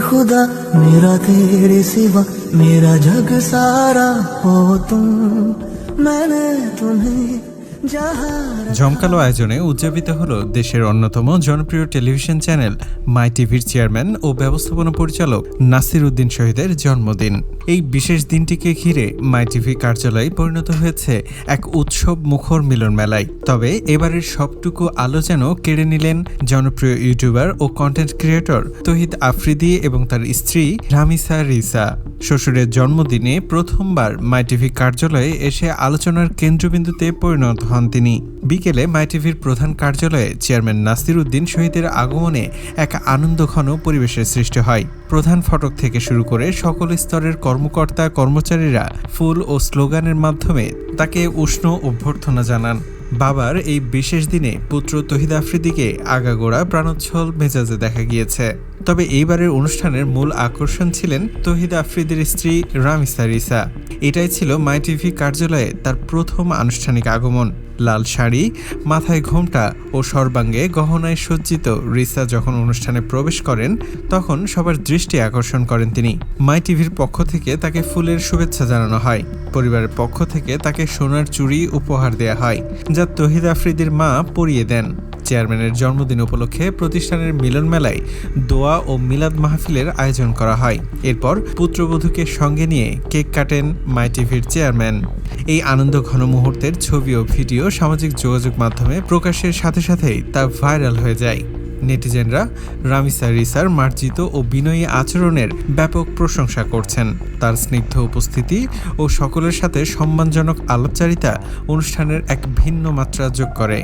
खुदा मेरा तेरे सिवा मेरा जग सारा हो तुम। मैंने तुम्हें জমকালো আয়োজনে উদযাপিত হলো দেশের অন্যতম জনপ্রিয় টেলিভিশন চ্যানেল, মাই টিভির চেয়ারম্যান ও ব্যবস্থাপনা পরিচালক নাসির উদ্দিন শহীদের জন্মদিন। এই বিশেষ দিনটিকে ঘিরে মাই টিভি কার্যালয় পরিণত হয়েছে এক উৎসব মুখর মিলন মেলায়। তবে এবারের সবটুকু আলো যেন কেড়ে নিলেন জনপ্রিয় ইউটিউবার ও কন্টেন্ট ক্রিয়েটর তহিদ আফ্রিদি এবং তার স্ত্রী রামিসা রিসা। শ্বশুরের জন্মদিনে প্রথমবার মাই টিভি কার্যালয়ে এসে আলোচনার কেন্দ্রবিন্দুতে পরিণত হন তিনি। বিকেলে মাইটিভির প্রধান কার্যালয়ে চেয়ারম্যান নাসির উদ্দিন শহীদের আগমনে এক আনন্দঘন পরিবেশের সৃষ্টি হয়। প্রধান ফটক থেকে শুরু করে সকল স্তরের কর্মকর্তা, কর্মচারীরা ফুল ও স্লোগানের মাধ্যমে তাকে উষ্ণ অভ্যর্থনা জানান। বাবার এই বিশেষ দিনে পুত্র তহিদ আফ্রিদিকে আগাগোড়া প্রাণোচ্ছল মেজাজে দেখা গিয়েছে। তবে এইবারের অনুষ্ঠানের মূল আকর্ষণ ছিলেন তহিদ আফ্রিদির স্ত্রী রামিসা রিসা। এটাই ছিল মাই টিভি কার্যালয়ে তার প্রথম আনুষ্ঠানিক আগমন। লাল শাড়ি, মাথায় ঘোমটা ও সর্বাঙ্গে গহনায় সজ্জিত রিসা যখন অনুষ্ঠানে প্রবেশ করেন, তখন সবার দৃষ্টি আকর্ষণ করেন তিনি। মাই টিভির পক্ষ থেকে তাকে ফুলের শুভেচ্ছা জানানো হয়। পরিবারের পক্ষ থেকে তাকে সোনার চুড়ি উপহার দেয়া হয়, যা তহিদ আফ্রিদির মা পরিয়ে দেন। চেয়ারম্যানের জন্মদিন উপলক্ষে প্রতিষ্ঠানের মিলন মেলায় দোয়া ও মিলাদ মাহফিলের আয়োজন করা হয়। এরপর পুত্রবধূকে সঙ্গে নিয়ে কেক কাটেন মাই টিভির চেয়ারম্যান। এই আনন্দ ঘন মুহূর্তের ছবি ও ভিডিও সামাজিক যোগাযোগ মাধ্যমে প্রকাশের সাথে সাথেই তা ভাইরাল হয়ে যায়। নেটিজেনরা রামিসা রিসার মার্জিত ও বিনয়ী আচরণের ব্যাপক প্রশংসা করছেন। তার স্নিগ্ধ উপস্থিতি ও সকলের সাথে সম্মানজনক আলাপচারিতা অনুষ্ঠানের এক ভিন্ন মাত্রা যোগ করে।